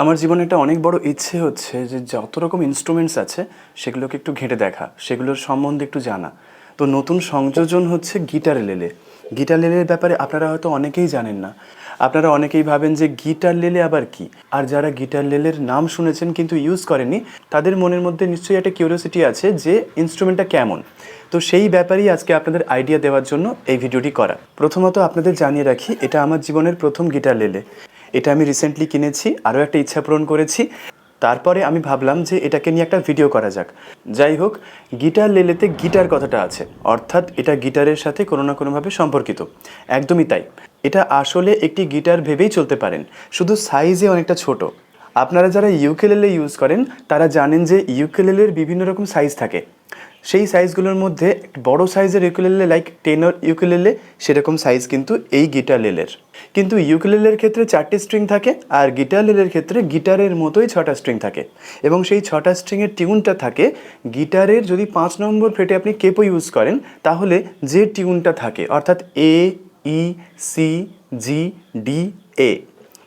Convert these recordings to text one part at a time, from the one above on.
আমার জীবনে একটা অনেক বড় ইচ্ছে হচ্ছে যে যত রকম ইনস্ট্রুমেন্টস আছে, সেগুলোকে একটু ঘেঁটে দেখা, সেগুলোর সম্বন্ধে একটু জানা। তো নতুন সংযোজন হচ্ছে গিটার লেলে। গিটার লেলের ব্যাপারে আপনারা হয়তো অনেকেই জানেন না। আপনারা অনেকেই ভাবেন যে গিটার লেলে আবার কি? আর যারা গিটার লেলের নাম শুনেছেন কিন্তু ইউজ করেনি তাদের মনের মধ্যে নিশ্চয়ই একটা কিউরিয়াসিটি আছে যে ইনস্ট্রুমেন্টটা কেমন। তো সেই ব্যাপারেই আজকে আপনাদের আইডিয়া দেওয়ার জন্য এই ভিডিওটি করা। প্রথমত আপনাদের জানিয়ে রাখি, এটা আমার জীবনের প্রথম গিটার লেলে। এটা আমি রিসেন্টলি কিনেছি, আরও একটা ইচ্ছা পূরণ করেছি। তারপরে আমি ভাবলাম যে এটাকে নিয়ে একটা ভিডিও করা যাক। যাই হোক গিটার লেলেতে গিটার কথাটা আছে। অর্থাৎ এটা গিটারের সাথে কোনো না কোনোভাবে সম্পর্কিত। একদমই তাই। এটা আসলে একটি গিটার ভেবেই চলতে পারেন। শুধু সাইজে অনেকটা ছোট। আপনারা যারা ইউকেলেলে ইউজ করেন, তারা জানেন যে ইউকেলেলের বিভিন্ন রকম সাইজ থাকে। সেই সাইজগুলোর মধ্যে বড় সাইজের ইউকেলেলে লাইক টেনর ইউকেলেলে সেরকম সাইজ কিন্তু এই গিটার লেলের। কিন্তু ইউকেলেলের ক্ষেত্রে চারটে স্ট্রিং থাকে আর গিটার লেলের ক্ষেত্রে গিটারের মতোই ছটা স্ট্রিং থাকে। এবং সেই ছটা স্ট্রিংয়ের টিউনটা থাকে গিটারের যদি পাঁচ নম্বর ফ্রেটে আপনি কেপো ইউজ করেন, তাহলে যে টিউনটা থাকে, অর্থাৎ এ E C G D A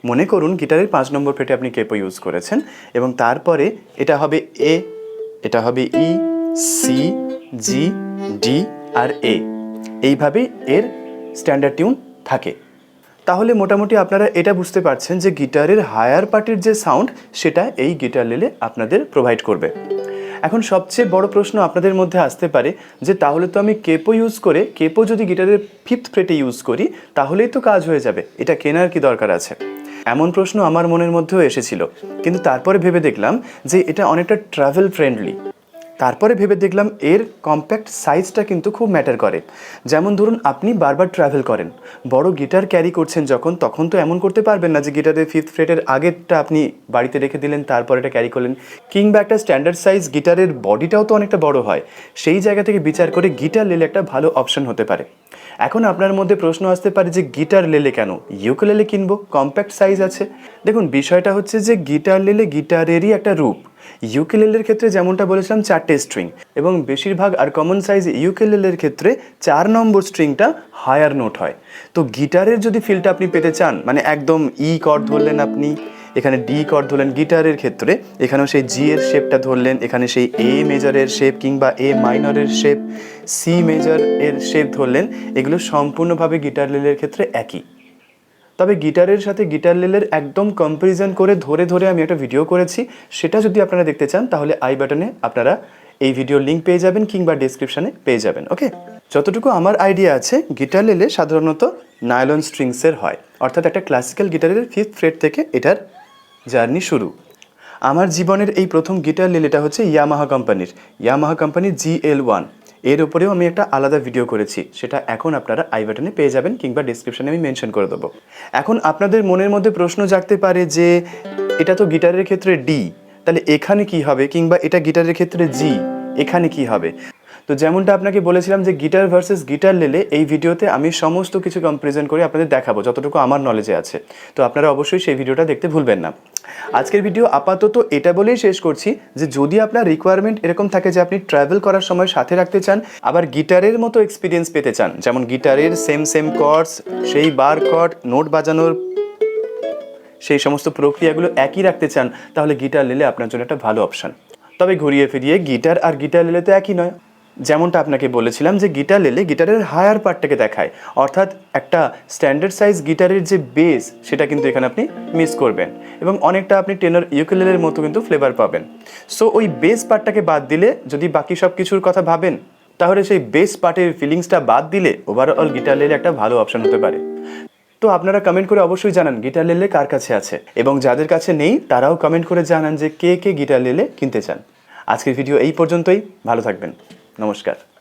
মনে করুন গিটারের পাঁচ নম্বর ফ্রেটে আপনি কেপো ইউজ করেছেন, এবং তারপরে এটা হবে এ এটা হবে ই সি, জি, ডি আর এ। এইভাবেই এর স্ট্যান্ডার্ড টিউন থাকে। তাহলে মোটামুটি আপনারা এটা বুঝতে পারছেন যে গিটারের হায়ার পার্টির যে সাউন্ড সেটা এই গিটার লেলে আপনাদের প্রোভাইড করবে। এখন সবচেয়ে বড় প্রশ্ন আপনাদের মধ্যে আসতে পারে যে তাহলে তো আমি কেপো ইউজ করে কেপো যদি গিটারের ফিফথ ফ্রেটে ইউজ করি, তাহলেই তো কাজ হয়ে যাবে। এটা কেনার কি দরকার আছে? এমন প্রশ্ন আমার মনের মধ্যেও এসেছিল। কিন্তু তারপরে ভেবে দেখলাম যে এটা অনেকটা ট্রাভেল ফ্রেন্ডলি তারপরে ভেবে দেখলাম এর কম্প্যাক্ট সাইজটা কিন্তু খুব ম্যাটার করে। যেমন ধরুন, আপনি বারবার ট্রাভেল করেন। বড় গিটার ক্যারি করছেন যখন, তখন তো এমন করতে পারবেন না যে গিটারের ফিফথ ফ্রেটের আগেরটা আপনি বাড়িতে রেখে দিলেন তারপর এটা ক্যারি করলেন, কিংবা একটা স্ট্যান্ডার্ড সাইজ গিটারের বডিটাও তো অনেকটা বড় হয়। সেই জায়গা থেকে বিচার করে গিটার নিলে একটা ভালো অপশন হতে পারে। এখন আপনার মধ্যে প্রশ্ন আসতে পারে যে গিটার লেলে কেন? ইউকেলেলে কিনবো, কম্প্যাক্ট সাইজ আছে। দেখুন, বিষয়টা হচ্ছে যে গিটার লেলে গিটারেরই একটা রূপ। ইউকেলেলের ক্ষেত্রে যেমনটা বলেছিলাম, চারটে স্ট্রিং এবং বেশিরভাগ আর কমন সাইজ ইউকেলেলের ক্ষেত্রে চার নম্বর স্ট্রিংটা হায়ার নোট হয়। তো গিটারের যদি ফিলটা আপনি পেতে চান মানে একদম ই কর্ড ধরলেন আপনি এখানে ডি কর্ড ধরলেন গিটারের ক্ষেত্রে, এখানেও সেই জি এর শেপটা ধরলেন, এখানে সেই এ মেজরের শেপ কিংবা এ মাইনরের শেপ সি মেজর এর শেপ ধরলেন, এগুলো সম্পূর্ণভাবে গিটার লেলের ক্ষেত্রে একই। তবে গিটারের সাথে গিটার লেলের একদম কম্পারিজন করে ধরে ধরে আমি একটা ভিডিও করেছি, সেটা যদি আপনারা দেখতে চান, তাহলে আই বাটনে আপনারা এই ভিডিও লিঙ্ক পেয়ে যাবেন কিংবা ডিসক্রিপশনে পেয়ে যাবেন ওকে যতটুকু আমার আইডিয়া আছে গিটার লেলে সাধারণত নাইলন স্ট্রিংসের হয়। অর্থাৎ একটা ক্লাসিক্যাল গিটারের ফিফথ ফ্রেট থেকে এটার জার্নি শুরু। আমার জীবনের এই প্রথম গিটার লেলেটা হচ্ছে ইয়ামাহা কোম্পানির, Yamaha company G L one. এর উপরেও আমি একটা আলাদা ভিডিও করেছি, সেটা এখন আপনারা আই বাটনে পেয়ে যাবেন কিংবা ডিসক্রিপশনে আমি মেনশন করে দেবো। এখন আপনাদের মনের মধ্যে প্রশ্ন জাগতে পারে যে, এটা তো গিটারের ক্ষেত্রে ডি, তাহলে এখানে কি হবে কিংবা এটা গিটারের ক্ষেত্রে জি, এখানে কি হবে? তো যেমনটা আপনাকে বলেছিলাম যে গিটার ভার্সেস গিটার লেলে এই ভিডিওতে আমি সমস্ত কিছু কম্পারিজন করে আপনাদের দেখাবো, যতটুকু আমার নলেজে আছে। তো আপনারা অবশ্যই সেই ভিডিওটা দেখতে ভুলবেন না। আজকের ভিডিও আপাতত এটা বলেই শেষ করছি যে যদি আপনার রিকোয়ারমেন্ট এরকম থাকে যে আপনি ট্রাভেল করার সময় সাথে রাখতে চান, আবার গিটারের মতো এক্সপিরিয়েন্স পেতে চান, যেমন গিটারের সেম সেম কর্ডস সেই বার কর্ড নোট বাজানোর সেই সমস্ত প্রক্রিয়াগুলো একই রাখতে চান, তাহলে গিটার লেলে আপনার জন্য একটা ভালো অপশন তবে ঘুরিয়ে ফিরিয়ে গিটার আর গিটার লেলে তো একই নয়। যেমনটা আপনাকে বলেছিলাম যে গিটার লেলে গিটারের হায়ার পার্টটাকে দেখায়। অর্থাৎ একটা স্ট্যান্ডার্ড সাইজ গিটারের যে বেস সেটা কিন্তু এখানে আপনি মিস করবেন। এবং অনেকটা আপনি টেনর ইউকেলেলের মতো কিন্তু ফ্লেভার পাবেন। সো ওই বেস পার্টটাকে বাদ দিলে যদি বাকি সব কিছুর কথা ভাবেন, তাহলে সেই বেস পার্টের ফিলিংসটা বাদ দিলে ওভারঅল গিটার লেলে একটা ভালো অপশন হতে পারে। তো আপনারা কমেন্ট করে অবশ্যই জানান গিটার লেলে কার কাছে আছে। এবং যাদের কাছে নেই, তারাও কমেন্ট করে জানান যে কে কে গিটার লেলে কিনতে চান। আজকের ভিডিও এই পর্যন্তই। ভালো থাকবেন। নমস্কার